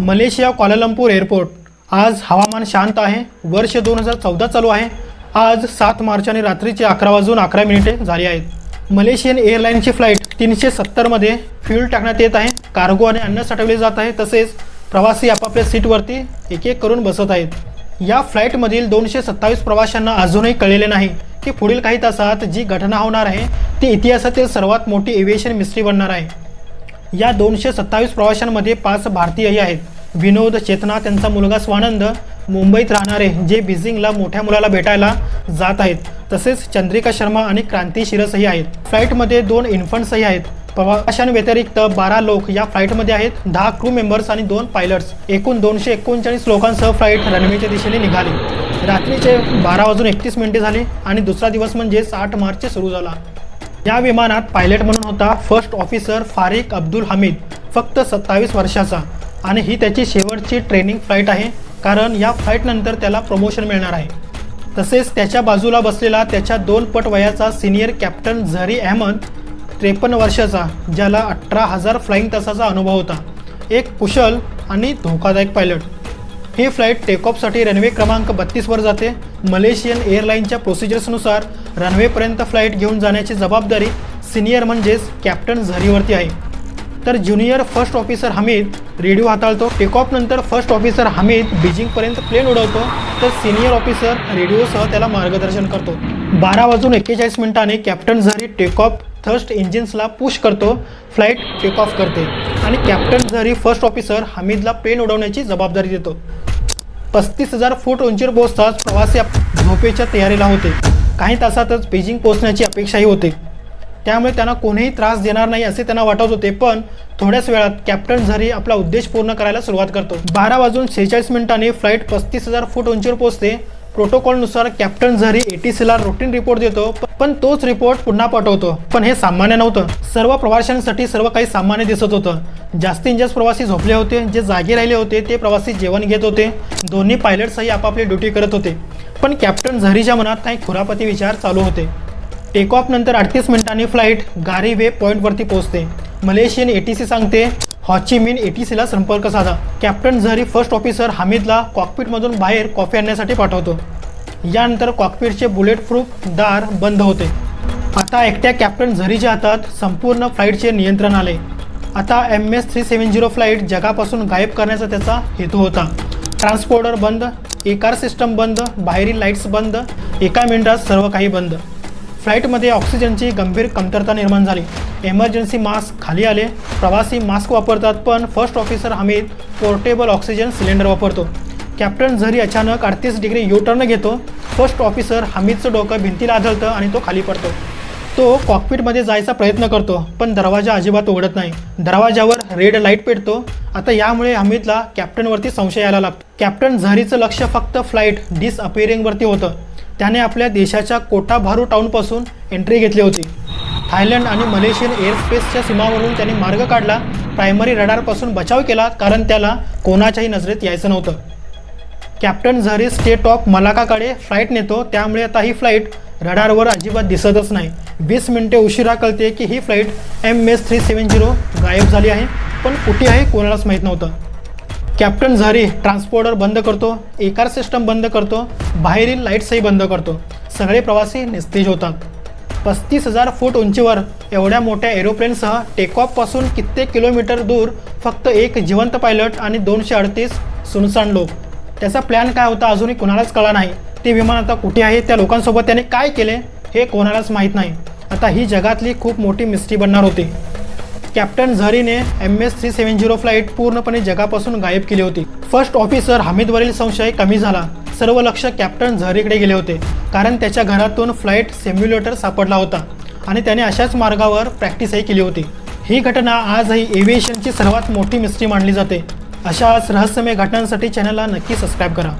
Malaysia Kuala Lumpur airport. आज हवामान शांत आहे. वर्ष दोन हजार चौदा चालू आहे. आज सात मार्च आणि रात्रीचे अकरा वाजून अकरा मिनिटे झाली आहेत. मलेशियन एअरलाईनची फ्लाईट तीनशे सत्तरमध्ये फ्यूल टाकण्यात येत आहे. कार्गो आणि अन्न साठवले जात आहे. तसेच प्रवासी आपापल्या सीटवरती एक एक करून बसत आहेत. या फ्लाईटमधील दोनशे सत्तावीस प्रवाशांना अजूनही कळलेले नाही की पुढील काही तासात जी घटना होणार आहे ती इतिहासातील सर्वात मोठी एव्हिएशन मिस्ट्री बनणार आहे. या दोनशे सत्तावीस प्रवाशांमध्ये पाच भारतीयही आहेत. विनोद चेतना त्यांचा मुलगा स्वानंद मुंबईत राहणारे जे बीजिंगला मोठ्या मुलाला भेटायला जात आहेत. तसेच चंद्रिका शर्मा आणि क्रांती शिरसही आहेत. फ्लाईटमध्ये दोन इन्फंट्सही आहेत. प्रवाशांव्यतिरिक्त बारा लोक या फ्लाईटमध्ये आहेत. दहा क्रू मेंबर्स आणि दोन पायलट्स. एकूण दोनशे एकोणचाळीस लोकांसह फ्लाईट रनवेच्या दिशेने निघाली. रात्रीचे बारा वाजून एकतीस मिनिटे झाली आणि दुसरा दिवस म्हणजेच आठ मार्च सुरू झाला. या विमानात पायलट म्हणून होता first officer Fariq Abdul Hamid. फक्त सत्तावीस वर्षाचा. आणि ही त्याची शेवटची ट्रेनिंग फ्लाईट आहे कारण या फ्लाईटनंतर त्याला प्रमोशन मिळणार आहे. तसेच त्याच्या बाजूला बसलेला त्याच्या दोन पट वयाचा सिनियर कॅप्टन झरी अहमद त्रेपन्न वर्षाचा ज्याला अठरा हजार फ्लाईंग तासाचा अनुभव होता. एक कुशल आणि धोकादायक पायलट ही फ्लाईट टेकऑफसाठी रनवे क्रमांक बत्तीसवर जाते. मलेशियन एअरलाईनच्या प्रोसिजर्सनुसार रनवेपर्यंत फ्लाईट घेऊन जाण्याची जबाबदारी सिनियर म्हणजेच कॅप्टन झरीवरती आहे. तर junior first officer Hamid radio हाताळतो. टेकऑफ नंतर फर्स्ट ऑफिसर हमीद बीजिंगपर्यंत प्लेन उडवतो. तर सिनियर ऑफिसर रेडिओसह त्याला मार्गदर्शन करतो. बारा वाजून एक्केचाळीस मिनिटाने कॅप्टन झरी टेकऑफ थर्स्ट इंजिन्सला पुश करतो. फ्लाईट टेकऑफ करते. आणि कॅप्टन झरी फर्स्ट ऑफिसर हमीदला प्लेन उडवण्याची जबाबदारी देतो. पस्तीस हजार फूट उंचीवर पोहोचताच प्रवासी झोपेच्या तयारीला होते. काही तासातच बेजिंग पोहोचण्याची अपेक्षाही होते. त्यामुळे त्यांना कोणीही त्रास देणार नाही असे त्यांना वाटत होते पण थोड्याच वेळात कॅप्टन झरी आपला उद्देश पूर्ण करायला सुरुवात करतो. बारा वाजून शेहेचाळीस मिनिटांनी फ्लाईट पस्तीस हजार फूट उंचीवर पोहोचते. प्रोटोकॉलनुसार कॅप्टन झरी एटीसीला रुटीन रिपोर्ट देतो पण तोच रिपोर्ट पुन्हा पाठवतो. पण हे सामान्य नव्हतं. सर्व प्रवाशांसाठी सर्व काही सामान्य दिसत होतं. जास्तीत जास्त प्रवासी झोपले होते जे जागे राहिले होते ते प्रवासी जेवण घेत होते. दोन्ही पायलट्सही आपापली ड्युटी करत होते. पण कॅप्टन झरीच्या मनात काही खुरापती विचार चालू होते. टेक ऑफ नंतर अडतीस मिनिटांनी फ्लाईट गारी वे पॉईंटवरती पोहोचते. मलेशियन एटीसी सांगते हॉची मिन एटीसीला संपर्क साधा. कॅप्टन झरी फर्स्ट ऑफिसर हामिदला कॉकपीटमधून बाहेर कॉफी आणण्यासाठी पाठवतो. यानंतर कॉकपीटचे बुलेट प्रूफ दार बंद होते. आता एकट्या कॅप्टन झरीच्या हातात संपूर्ण फ्लाईटचे नियंत्रण आले. आता M S three seven zero flight जगापासून गायब करण्याचा त्याचा हेतू होता. ट्रान्सपोर्टर बंद एकार सिस्टम बंद बाहेरील लाईट्स बंद एका मिनिटात सर्व काही बंद. फ्लाईटमध्ये ऑक्सिजनची गंभीर कमतरता निर्माण झाली. एमर्जन्सी मास्क खाली आले. प्रवासी मास्क वापरतात पण first officer Hamid portable oxygen cylinder वापरतो. कॅप्टन झरी अचानक अडतीस डिग्री यू टर्न घेतो. फर्स्ट ऑफिसर हमीदचं डोकं भिंतीला आदळतं आणि तो खाली पडतो. तो कॉकपिटमध्ये जायचा प्रयत्न करतो पण दरवाजा अजिबात उघडत नाही. दरवाजावर रेड लाइट पेटतो. आता यामुळे हमीदला कॅप्टनवरती संशय यायला लागतो. कॅप्टन झरीचं लक्ष फक्त फ्लाईट डिसअपिअरिंगवरती होतं. त्याने आपल्या देशाच्या कोटाभारू टाऊनपासून एंट्री घेतली होती. थायलंड आणि मलेशियन एअरस्पेसच्या सीमावरून त्याने मार्ग काढला. प्रायमरी रडारपासून बचाव केला कारण त्याला कोणाच्याही नजरेत यायचं नव्हतं. कॅप्टन झरी स्टेट ऑफ मलाकाकडे फ्लाईट नेतो त्यामुळे आता ही फ्लाईट रडारवर अजिबात दिसतच नाही. वीस मिनिटे उशिरा कळते की ही flight M S three seven zero गायब झाली आहे पण कुठे आहे कोणालाच माहीत नव्हतं. कॅप्टन झरी ट्रान्सपोर्टर बंद करतो एकार सिस्टम बंद करतो बाहेरील लाईट्सही बंद करतो. सगळे प्रवासी निस्तेज होतात. पस्तीस हजार फूट उंचीवर एवढ्या मोठ्या एरोप्लेनसह टेकऑफपासून कित्येक किलोमीटर दूर फक्त एक जिवंत पायलट आणि दोनशे अडतीस सुनसान लोक. त्याचा प्लॅन काय होता अजूनही कोणालाच कळला नाही. ते विमान आता कुठे आहे त्या लोकांसोबत त्याने काय केले हे कोणालाच माहीत नाही. आता ही जगातली खूप मोठी मिस्ट्री बनणार होती. Captain झरीने M S three seven zero flight पूर्णपणे जगापासून गायब केली होती. फर्स्ट ऑफिसर हमीदवरील संशय कमी झाला. सर्व लक्ष कॅप्टन झरीकडे गेले होते. कारण त्याच्या घरातून फ्लाईट सेम्युलेटर सापडला होता आणि त्याने अशाच मार्गावर प्रॅक्टिसही केली होती. ही घटना आजही एव्हिएशनची सर्वात मोठी मिस्ट्री मानली जाते. अशाच रहस्यमय घटनांसाठी चॅनलला नक्की सबस्क्राईब करा.